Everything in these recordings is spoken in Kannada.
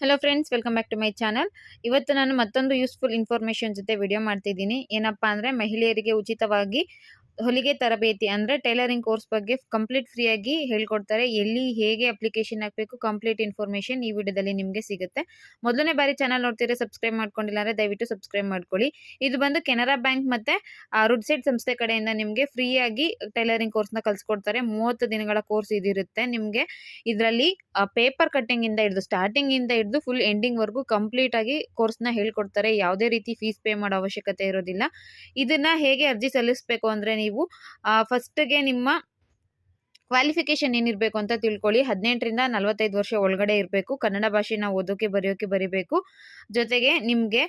Hello friends welcome back to my channel ಇವತ್ತು ನಾನು ಮತ್ತೊಂದು ಯೂಸ್ಫುಲ್ ಇನ್ಫಾರ್ಮೇಷನ್ ಜೊತೆ ವಿಡಿಯೋ ಮಾಡ್ತಿದ್ದೀನಿ. ಏನಪ್ಪಾ ಅಂದರೆ ಮಹಿಳೆಯರಿಗೆ ಉಚಿತವಾಗಿ ಹೊಲಿಗೆ ತರಬೇತಿ ಅಂದ್ರೆ ಟೈಲರಿಂಗ್ ಕೋರ್ಸ್ ಬಗ್ಗೆ ಕಂಪ್ಲೀಟ್ ಫ್ರೀ ಆಗಿ ಹೇಳ್ಕೊಡ್ತಾರೆ. ಎಲ್ಲಿ ಹೇಗೆ ಅಪ್ಲಿಕೇಶನ್ ಹಾಕಬೇಕು ಕಂಪ್ಲೀಟ್ ಇನ್ಫಾರ್ಮೇಶನ್ ಈ ವಿಡಿಯೋದಲ್ಲಿ ನಿಮಗೆ ಸಿಗುತ್ತೆ. ಮೊದಲನೇ ಬಾರಿ ಚಾನಲ್ ನೋಡ್ತೀರಾ ಸಬ್ಸ್ಕ್ರೈಬ್ ಮಾಡ್ಕೊಂಡಿಲ್ಲ ಅಂದ್ರೆ ದಯವಿಟ್ಟು ಸಬ್ಸ್ಕ್ರೈಬ್ ಮಾಡ್ಕೊಳ್ಳಿ. ಇದು ಬಂದು ಕೆನರಾ ಬ್ಯಾಂಕ್ ಮತ್ತು ಸೈಡ್ ಸಂಸ್ಥೆ ಕಡೆಯಿಂದ ನಿಮಗೆ ಫ್ರೀಯಾಗಿ ಟೈಲರಿಂಗ್ ಕೋರ್ಸ್ನ ಕಲಿಸ್ಕೊಡ್ತಾರೆ. ಮೂವತ್ತು ದಿನಗಳ ಕೋರ್ಸ್ ಇದಿರುತ್ತೆ ನಿಮಗೆ. ಇದರಲ್ಲಿ ಪೇಪರ್ ಕಟ್ಟಿಂಗಿಂದ ಹಿಡಿದು ಸ್ಟಾರ್ಟಿಂಗಿಂದ ಹಿಡಿದು ಫುಲ್ ಎಂಡಿಂಗ್ ವರ್ಗು ಕಂಪ್ಲೀಟ್ ಆಗಿ ಕೋರ್ಸ್ನ ಹೇಳ್ಕೊಡ್ತಾರೆ. ಯಾವುದೇ ರೀತಿ ಫೀಸ್ ಪೇ ಮಾಡೋ ಅವಶ್ಯಕತೆ ಇರೋದಿಲ್ಲ. ಇದನ್ನ ಹೇಗೆ ಅರ್ಜಿ ಸಲ್ಲಿಸಬೇಕು ಅಂದ್ರೆ ನೀವು ಫಸ್ಟ್ಗೆ ನಿಮ್ಮ ಕ್ವಾಲಿಫಿಕೇಷನ್ ಏನಿರಬೇಕು ಅಂತ ತಿಳ್ಕೊಳ್ಳಿ. ಹದಿನೆಂಟರಿಂದ ನಲವತ್ತೈದು ವರ್ಷ ಒಳಗಡೆ ಇರಬೇಕು. ಕನ್ನಡ ಭಾಷೆನ ಓದೋಕೆ, ಬರೆಯೋಕೆ ಬರೀಬೇಕು. ಜೊತೆಗೆ ನಿಮಗೆ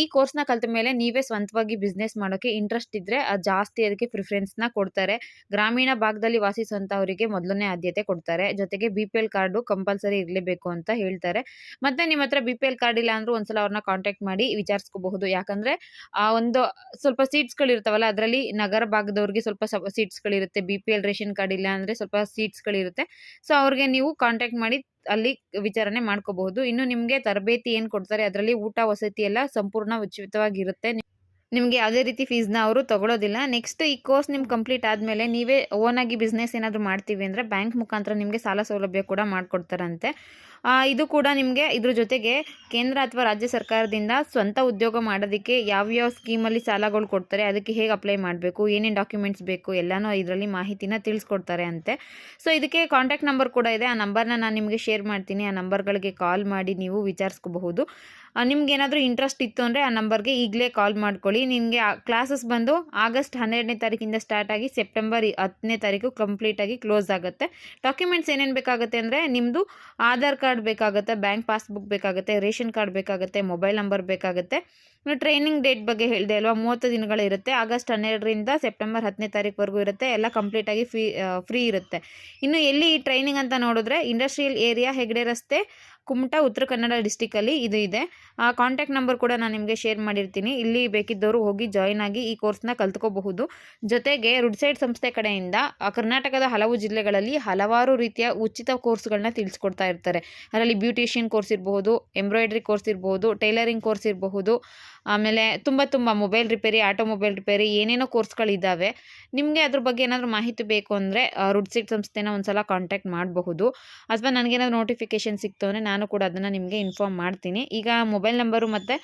ಈ ಕೋರ್ಸ್ನ ಕಲಿತ ಮೇಲೆ ನೀವೇ ಸ್ವಂತವಾಗಿ ಬಿಸ್ನೆಸ್ ಮಾಡೋಕ್ಕೆ ಇಂಟ್ರೆಸ್ಟ್ ಇದ್ದರೆ ಜಾಸ್ತಿ ಅದಕ್ಕೆ ಪ್ರಿಫರೆನ್ಸ್ನ ಕೊಡ್ತಾರೆ. ಗ್ರಾಮೀಣ ಭಾಗದಲ್ಲಿ ವಾಸಿಸುವಂಥವರಿಗೆ ಮೊದಲನೇ ಆದ್ಯತೆ ಕೊಡ್ತಾರೆ. ಜೊತೆಗೆ B P L card compulsory ಇರಲೇಬೇಕು ಅಂತ ಹೇಳ್ತಾರೆ. ಮತ್ತು ನಿಮ್ಮ ಹತ್ರ ಬಿ ಪಿ ಎಲ್ ಕಾರ್ಡ್ ಇಲ್ಲ ಅಂದರೂ ಒಂದ್ಸಲ ಅವ್ರನ್ನ ಕಾಂಟ್ಯಾಕ್ಟ್ ಮಾಡಿ ವಿಚಾರಿಸ್ಕೋಬಹುದು. ಯಾಕಂದರೆ ಒಂದು ಸ್ವಲ್ಪ ಸೀಟ್ಸ್ಗಳಿರ್ತಾವಲ್ಲ ಅದರಲ್ಲಿ ನಗರ ಭಾಗದವ್ರಿಗೆ ಸ್ವಲ್ಪ ಸೀಟ್ಸ್ಗಳಿರುತ್ತೆ B P L ration card ಇಲ್ಲ ಅಂದರೆ ಸ್ವಲ್ಪ ಸೀಟ್ಸ್ಗಳಿರುತ್ತೆ ಸೊ ಅವ್ರಿಗೆ ನೀವು ಕಾಂಟ್ಯಾಕ್ಟ್ ಮಾಡಿ ಅಲ್ಲಿ ವಿಚಾರಣೆ ಮಾಡ್ಕೋಬಹುದು. ಇನ್ನು ನಿಮಗೆ ತರಬೇತಿ ಏನು ಕೊಡ್ತಾರೆ, ಅದರಲ್ಲಿ ಊಟ, ವಸತಿ ಎಲ್ಲ ಸಂಪೂರ್ಣ ಉಚಿತವಾಗಿರುತ್ತೆ ನಿಮಗೆ ಯಾವುದೇ ರೀತಿ ಫೀಸ್ನ ಅವರು ತಗೊಳ್ಳೋದಿಲ್ಲ ನೆಕ್ಸ್ಟ್ ಈ ಕೋರ್ಸ್ ನಿಮ್ಗೆ ಕಂಪ್ಲೀಟ್ ಆದಮೇಲೆ ನೀವೇ ಓನಾಗಿ ಬಿಸ್ನೆಸ್ ಏನಾದರೂ ಮಾಡ್ತೀವಿ ಅಂದರೆ ಬ್ಯಾಂಕ್ ಮುಖಾಂತರ ನಿಮಗೆ ಸಾಲ ಸೌಲಭ್ಯ ಕೂಡ ಮಾಡಿಕೊಡ್ತಾರಂತೆ. ಇದು ಕೂಡ ನಿಮಗೆ ಇದ್ರ ಜೊತೆಗೆ ಕೇಂದ್ರ ಅಥವಾ ರಾಜ್ಯ ಸರ್ಕಾರದಿಂದ ಸ್ವಂತ ಉದ್ಯೋಗ ಮಾಡೋದಕ್ಕೆ ಯಾವ್ಯಾವ ಸ್ಕೀಮಲ್ಲಿ ಸಾಲಗಳು ಕೊಡ್ತಾರೆ, ಅದಕ್ಕೆ ಹೇಗೆ ಅಪ್ಲೈ ಮಾಡಬೇಕು, ಏನೇನು ಡಾಕ್ಯುಮೆಂಟ್ಸ್ ಬೇಕು, ಎಲ್ಲನೂ ಇದರಲ್ಲಿ ಮಾಹಿತಿನ ತಿಳಿಸ್ಕೊಡ್ತಾರೆ ಅಂತೆ. ಸೊ ಇದಕ್ಕೆ ಕಾಂಟ್ಯಾಕ್ಟ್ ನಂಬರ್ ಕೂಡ ಇದೆ. ಆ ನಂಬರ್ನ ನಾನು ನಿಮಗೆ ಶೇರ್ ಮಾಡ್ತೀನಿ. ಆ ನಂಬರ್ಗಳಿಗೆ ಕಾಲ್ ಮಾಡಿ ನೀವು ವಿಚಾರಿಸ್ಕೋಬಹುದು. ನಿಮ್ಗೆ ಏನಾದರೂ ಇಂಟ್ರೆಸ್ಟ್ ಇತ್ತು ಅಂದರೆ ಆ ನಂಬರ್ಗೆ ಈಗಲೇ ಕಾಲ್ ಮಾಡ್ಕೊಳ್ಳಿ. ನಿಮಗೆ ಕ್ಲಾಸಸ್ ಬಂದು ಆಗಸ್ಟ್ ಹನ್ನೆರಡನೇ ತಾರೀಕಿಂದ ಸ್ಟಾರ್ಟ್ ಆಗಿ ಸೆಪ್ಟೆಂಬರ್ ಹತ್ತನೇ ತಾರೀಕು ಕಂಪ್ಲೀಟಾಗಿ ಕ್ಲೋಸ್ ಆಗುತ್ತೆ. ಡಾಕ್ಯುಮೆಂಟ್ಸ್ ಏನೇನು ಬೇಕಾಗುತ್ತೆ ಅಂದರೆ ನಿಮ್ಮದು ಆಧಾರ್ ಕಾರ್ಡ್ ಬೇಕಾಗುತ್ತೆ ಬ್ಯಾಂಕ್ ಪಾಸ್ಬುಕ್ ಬೇಕಾಗುತ್ತೆ, ರೇಷನ್ ಕಾರ್ಡ್ ಬೇಕಾಗುತ್ತೆ ಮೊಬೈಲ್ ನಂಬರ್ ಬೇಕಾಗುತ್ತೆ. ಟ್ರೈನಿಂಗ್ ಡೇಟ್ ಬಗ್ಗೆ ಹೇಳಿದೆ ಅಲ್ವಾ, ಮೂವತ್ತು ದಿನಗಳಿರುತ್ತೆ ಆಗಸ್ಟ್ ಹನ್ನೆರಡರಿಂದ ಸೆಪ್ಟೆಂಬರ್ ಹತ್ತನೇ ತಾರೀಕುವರೆಗೂ ಇರುತ್ತೆ. ಎಲ್ಲ ಕಂಪ್ಲೀಟಾಗಿ ಫ್ರೀ ಫ್ರೀ ಇರುತ್ತೆ. ಇನ್ನು ಎಲ್ಲಿ ಈ ಟ್ರೈನಿಂಗ್ ಅಂತ ನೋಡಿದ್ರೆ ಇಂಡಸ್ಟ್ರಿಯಲ್ ಏರಿಯಾ ಹೆಗ್ಡೆ ರಸ್ತೆ, ಕುಮಟಾ, ಉತ್ತರ ಕನ್ನಡ ಡಿಸ್ಟಿಕಲ್ಲಿ ಇದು ಇದೆ. ಆ ಕಾಂಟ್ಯಾಕ್ಟ್ ನಂಬರ್ ಕೂಡ ನಾನು ನಿಮಗೆ ಶೇರ್ ಮಾಡಿರ್ತೀನಿ. ಇಲ್ಲಿ ಬೇಕಿದ್ದವರು ಹೋಗಿ ಜಾಯ್ನ್ ಆಗಿ ಈ ಕೋರ್ಸ್ನ ಕಲ್ತ್ಕೋಬಹುದು. ಜೊತೆಗೆ ರುಡ್ಸೈಡ್ ಸಂಸ್ಥೆ ಕಡೆಯಿಂದ ಕರ್ನಾಟಕದ ಹಲವು ಜಿಲ್ಲೆಗಳಲ್ಲಿ ಹಲವಾರು ರೀತಿಯ ಉಚಿತ ಕೋರ್ಸ್ಗಳನ್ನ ತಿಳಿಸ್ಕೊಡ್ತಾ ಇರ್ತಾರೆ. ಅದರಲ್ಲಿ ಬ್ಯೂಟಿಷಿಯನ್ ಕೋರ್ಸ್ ಇರಬಹುದು ಎಂಬ್ರಾಯ್ಡ್ರಿ ಕೋರ್ಸ್ ಇರಬಹುದು ಟೈಲರಿಂಗ್ ಕೋರ್ಸ್ ಇರಬಹುದು, ಆಮೇಲೆ ತುಂಬ ತುಂಬ ಮೊಬೈಲ್ ರಿಪೇರಿ ಆಟೋಮೊಬೈಲ್ ರಿಪೇರಿ ಏನೇನೋ ಕೋರ್ಸ್ಗಳಿದ್ದಾವೆ ನಿಮಗೆ ಅದ್ರ ಬಗ್ಗೆ ಏನಾದರೂ ಮಾಹಿತಿ ಬೇಕು ಅಂದರೆ ರುಡ್ಸೈಡ್ ಸಂಸ್ಥೆನ ಒಂದು ಸಲ ಕಾಂಟ್ಯಾಕ್ಟ್ ಮಾಡಬಹುದು. ಅಥವಾ ನನಗೇನಾದ್ರು ನೋಟಿಫಿಕೇಶನ್ ಸಿಕ್ತು ಅಂದರೆ ನಾನು ಕೂಡ ಅದನ್ನು ನಿಮಗೆ ಇನ್ಫಾರ್ಮ್ ಮಾಡ್ತೀನಿ. ಈಗ ಮೊಬೈಲ್ ನಂಬರು ಮತ್ತು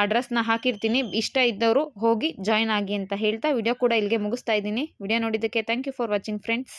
ಅಡ್ರೆಸ್ನ ಹಾಕಿರ್ತೀನಿ. ಇಷ್ಟ ಇದ್ದವರು ಹೋಗಿ ಜಾಯ್ನ್ ಆಗಿ ಅಂತ ಹೇಳ್ತಾ ವಿಡಿಯೋ ಕೂಡ ಇಲ್ಲಿಗೆ ಮುಗಿಸ್ತಾ ಇದ್ದೀನಿ. ವಿಡಿಯೋ ನೋಡಿದ್ದಕ್ಕೆ thank you for watching friends